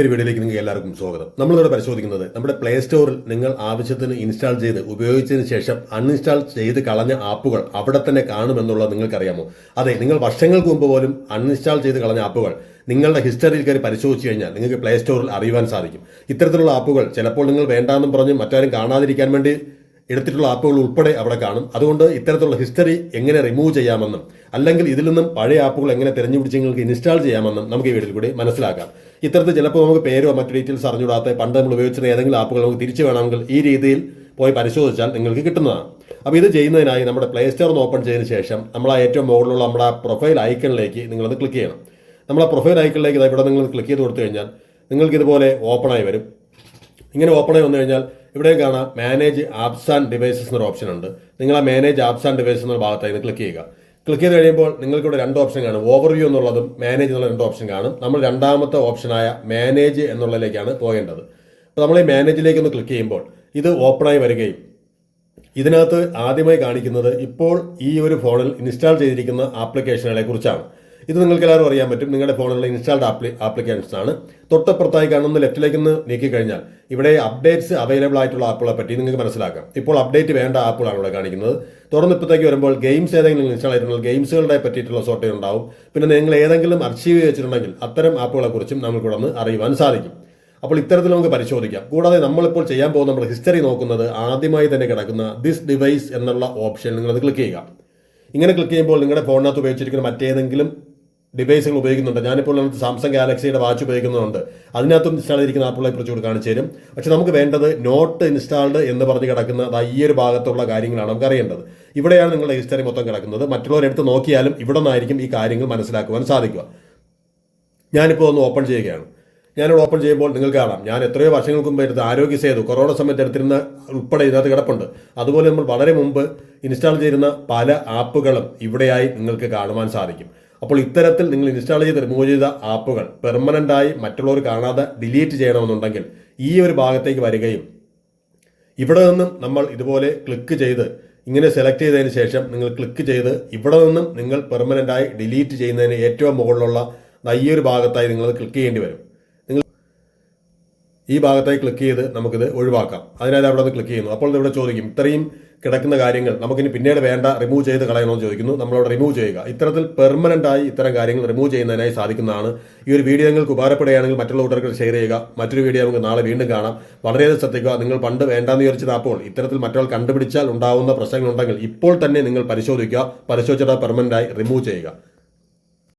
ഒരു വീഡിയോയിലേക്ക് നിങ്ങൾക്ക് എല്ലാവർക്കും സ്വാഗതം. നമ്മളിവിടെ പരിശോധിക്കുന്നത് നമ്മുടെ പ്ലേ സ്റ്റോറിൽ നിങ്ങൾ ആവശ്യത്തിന് ഇൻസ്റ്റാൾ ചെയ്ത് ഉപയോഗിച്ചതിന് ശേഷം അൺഇൻസ്റ്റാൾ ചെയ്ത് കളഞ്ഞ ആപ്പുകൾ അവിടെ തന്നെ കാണുമെന്നുള്ളത് നിങ്ങൾക്കറിയാമോ? അതെ നിങ്ങൾ വർഷങ്ങൾക്ക് മുമ്പ് പോലും അൺഇൻസ്റ്റാൾ ചെയ്ത് കളഞ്ഞ ആപ്പുകൾ നിങ്ങളുടെ ഹിസ്റ്ററിയിൽ കയറി പരിശോധിച്ച് കഴിഞ്ഞാൽ നിങ്ങൾക്ക് പ്ലേ സ്റ്റോറിൽ അറിയുവാൻ സാധിക്കും. ഇത്തരത്തിലുള്ള ആപ്പുകൾ ചിലപ്പോൾ നിങ്ങൾ വേണ്ടാന്നും പറഞ്ഞ് മറ്റാരും കാണാതിരിക്കാൻ വേണ്ടി എടുത്തിട്ടുള്ള ആപ്പുകൾ ഉൾപ്പെടെ അവിടെ കാണും. അതുകൊണ്ട് ഇത്തരത്തിലുള്ള ഹിസ്റ്ററി എങ്ങനെ റിമൂവ് ചെയ്യാമെന്നും അല്ലെങ്കിൽ ഇതിൽ നിന്നും പഴയ ആപ്പുകൾ എങ്ങനെ തിരഞ്ഞുപിടിച്ച് നിങ്ങൾക്ക് ഇൻസ്റ്റാൾ ചെയ്യാമെന്നും നമുക്ക് ഈ വീഡിയോയിൽ കൂടി മനസ്സിലാക്കാം. ഇത്തരത്തിൽ ചിലപ്പോൾ നമുക്ക് പേരോ മറ്റു ഡീറ്റെയിൽസ് അറിഞ്ഞുകൂടാത്ത പണ്ട് നമ്മൾ ഉപയോഗിച്ചിരുന്ന ഏതെങ്കിലും ആപ്പുകൾ നമുക്ക് തിരിച്ചു വേണമെങ്കിൽ ഈ രീതിയിൽ പോയി പരിശോധിച്ചാൽ നിങ്ങൾക്ക് കിട്ടുന്നതാണ്. അപ്പോൾ ഇത് ചെയ്യുന്നതിനായി നമ്മുടെ പ്ലേ ഒന്ന് ഓപ്പൺ ചെയ്തതിന് ശേഷം നമ്മൾ ആ ഏറ്റവും മുകളിലുള്ള നമ്മുടെ പ്രൊഫൈൽ ഐക്കണിലേക്ക് നിങ്ങളത് ക്ലിക്ക് ചെയ്യണം. നമ്മളെ പ്രൊഫൈൽ ഐക്കണിലേക്ക് ഇവിടെ നിങ്ങൾ ക്ലിക്ക് ചെയ്ത് കൊടുത്തു കഴിഞ്ഞാൽ നിങ്ങൾക്ക് ഇതുപോലെ ഓപ്പണായി വരും. ഇങ്ങനെ ഓപ്പൺ ആയി വന്നു കഴിഞ്ഞാൽ ഇവിടെ കാണാം മാനേജ് ആപ്സ് ആൻഡ് ഡിവൈസസ് എന്നൊരു ഓപ്ഷൻ ഉണ്ട്. നിങ്ങൾ ആ മാനേജ് ആപ്സ് ആൻഡ് ഡിവൈസസ് എന്ന ഭാഗത്തായിരുന്നു ക്ലിക്ക് ചെയ്യുക. ക്ലിക്ക് ചെയ്ത് കഴിയുമ്പോൾ നിങ്ങൾക്ക് ഇവിടെ രണ്ട് ഓപ്ഷൻ കാണും. ഓവർവ്യൂ എന്നുള്ളതും മാനേജ് എന്നുള്ള രണ്ട് ഓപ്ഷൻ കാണും. നമ്മൾ രണ്ടാമത്തെ ഓപ്ഷനായ മാനേജ് എന്നുള്ളതിലേക്കാണ് പോകേണ്ടത്. അപ്പോൾ നമ്മൾ ഈ മാനേജിലേക്ക് ഒന്ന് ക്ലിക്ക് ചെയ്യുമ്പോൾ ഇത് ഓപ്പൺ ആയി വരികയും ഇതിനകത്ത് ആദ്യമായി കാണിക്കുന്നത് ഇപ്പോൾ ഈ ഒരു ഫോണിൽ ഇൻസ്റ്റാൾ ചെയ്തിരിക്കുന്ന ആപ്ലിക്കേഷനുകളെ കുറിച്ചാണ്. ഇത് നിങ്ങൾക്ക് എല്ലാവരും അറിയാൻ പറ്റും. നിങ്ങളുടെ ഫോണിലുള്ള ഇൻസ്റ്റാൾഡ് ആപ്ലി ആപ്ലിക്കേഷൻസ് ആണ്. തൊട്ടപ്പുറത്തായി കാണുന്ന ലെഫ്റ്റിലേക്ക് ഒന്ന് നീക്കി കഴിഞ്ഞാൽ ഇവിടെ അപ്ഡേറ്റ്സ് അവൈലബിൾ ആയിട്ടുള്ള ആപ്പുകളെ പറ്റി നിങ്ങൾക്ക് മനസ്സിലാക്കാം. ഇപ്പോൾ അപ്ഡേറ്റ് വേണ്ട ആപ്പുകളാണ് ഇവിടെ കാണിക്കുന്നത്. തുറന്ന് ഇപ്പോഴത്തേക്ക് വരുമ്പോൾ ഗെയിംസ് ഏതെങ്കിലും ഇൻസ്റ്റാൾ ചെയ്തിട്ടുണ്ടെങ്കിൽ ഗെയിംസുകളുടെ പറ്റിയിട്ടുള്ള സോർട്ടേ ഉണ്ടാവും. പിന്നെ നിങ്ങൾ ഏതെങ്കിലും അർച്ചീവ് വെച്ചിട്ടുണ്ടെങ്കിൽ അത്തരം ആപ്പുകളെ കുറിച്ചും നമുക്കിവിടെ നിന്ന് അറിയുവാൻ സാധിക്കും. അപ്പോൾ ഇത്തരത്തിൽ നമുക്ക് പരിശോധിക്കാം. കൂടാതെ നമ്മളിപ്പോൾ ചെയ്യാൻ പോകുന്ന നമ്മുടെ ഹിസ്റ്ററി നോക്കുന്നത് ആദ്യമായി തന്നെ കിടക്കുന്ന ദിസ് ഡിവൈസ് എന്നുള്ള ഓപ്ഷൻ നിങ്ങളത് ക്ലിക്ക് ചെയ്യുക. ഇങ്ങനെ ക്ലിക്ക് ചെയ്യുമ്പോൾ നിങ്ങളുടെ ഫോണിനകത്ത് ഉപയോഗിച്ചിരിക്കുന്ന മറ്റേതെങ്കിലും ഡിവൈസുകൾ ഉപയോഗിക്കുന്നുണ്ട്. ഞാനിപ്പോൾ സാംസങ് ഗാലക്സിയുടെ വാച്ച് ഉപയോഗിക്കുന്നുണ്ട്. അതിനകത്തും ഇൻസ്റ്റാൾ ചെയ്തിരിക്കുന്ന ആപ്പുകളെ കുറിച്ച് ഇവിടെ കാണിച്ചു തരും. പക്ഷെ നമുക്ക് വേണ്ടത് നോട്ട് ഇൻസ്റ്റാൾഡ് എന്ന് പറഞ്ഞ് കിടക്കുന്ന ഈ ഒരു ഭാഗത്തുള്ള കാര്യങ്ങളാണ് നമുക്ക് അറിയേണ്ടത്. ഇവിടെയാണ് നിങ്ങളുടെ ഹിസ്റ്ററി മൊത്തം കിടക്കുന്നത്. മറ്റുള്ളവരെടുത്ത് നോക്കിയാലും ഇവിടെ നിന്നായിരിക്കും ഈ കാര്യങ്ങൾ മനസ്സിലാക്കുവാൻ സാധിക്കുക. ഞാനിപ്പോൾ ഒന്ന് ഓപ്പൺ ചെയ്യുകയാണ്. ഞാനിവിടെ ഓപ്പൺ ചെയ്യുമ്പോൾ നിങ്ങൾക്ക് കാണാം. ഞാൻ എത്രയോ വർഷങ്ങൾക്ക് മുമ്പ് എടുത്ത് ആരോഗ്യ സേതു കൊറോണ സമയത്ത് എടുത്തിരുന്ന ഉൾപ്പെടെ ഇതിനകത്ത് കിടപ്പുണ്ട്. അതുപോലെ നമ്മൾ വളരെ മുമ്പ് ഇൻസ്റ്റാൾ ചെയ്തിരുന്ന പല ആപ്പുകളും ഇവിടെയായി നിങ്ങൾക്ക് കാണുവാൻ സാധിക്കും. അപ്പോൾ ഇത്തരത്തിൽ നിങ്ങൾ ഇൻസ്റ്റാൾ ചെയ്ത് റിമൂവ് ചെയ്ത ആപ്പുകൾ പെർമനന്റായി മറ്റുള്ളവർ കാണാതെ ഡിലീറ്റ് ചെയ്യണമെന്നുണ്ടെങ്കിൽ ഈ ഒരു ഭാഗത്തേക്ക് വരികയും ഇവിടെ നിന്നും നമ്മൾ ഇതുപോലെ ക്ലിക്ക് ചെയ്ത് ഇങ്ങനെ സെലക്ട് ചെയ്തതിന് ശേഷം നിങ്ങൾ ക്ലിക്ക് ചെയ്ത് ഇവിടെ നിന്നും നിങ്ങൾ പെർമനന്റായി ഡിലീറ്റ് ചെയ്യുന്നതിന് ഏറ്റവും മുകളിലുള്ള ഈ ഭാഗത്തായി നിങ്ങൾ ക്ലിക്ക് ചെയ്യേണ്ടി വരും. നിങ്ങൾ ഈ ഭാഗത്തായി ക്ലിക്ക് ചെയ്ത് നമുക്കിത് ഒഴിവാക്കാം. അതിനായി അവിടെ നിന്ന് ക്ലിക്ക് ചെയ്യുന്നു. അപ്പോൾ ഇവിടെ ചോദിക്കും ഇത്രയും കിടക്കുന്ന കാര്യങ്ങൾ നമുക്കിനി പിന്നീട് വേണ്ട റിമൂവ് ചെയ്ത് കളയണമെന്ന് ചോദിക്കുന്നു. നമ്മളവിടെ റിമൂവ് ചെയ്യുക. ഇത്തരത്തിൽ പെർമനന്റ് ആയി ഇത്തരം കാര്യങ്ങൾ റിമൂവ് ചെയ്യുന്നതിനായി സാധിക്കുന്നതാണ്. ഈ ഒരു വീഡിയോ നിങ്ങൾക്ക് ഉപകാരപ്പെടുകയാണെങ്കിൽ മറ്റുള്ള കൂട്ടർക്ക് ഷെയർ ചെയ്യുക. മറ്റൊരു വീഡിയോ നമുക്ക് നാളെ വീണ്ടും കാണാം. വളരെയധികം ശ്രദ്ധിക്കുക. നിങ്ങൾ പണ്ട് വേണ്ടാന്ന് വിചാരിച്ചത് അപ്പോൾ ഇത്തരത്തിൽ മറ്റൊരാൾ കണ്ടുപിടിച്ചാൽ ഉണ്ടാവുന്ന പ്രശ്നങ്ങളുണ്ടെങ്കിൽ ഇപ്പോൾ തന്നെ നിങ്ങൾ പരിശോധിക്കുക. പരിശോധിച്ചിട്ട് പെർമനന്റ് ആയി റിമൂവ് ചെയ്യുക.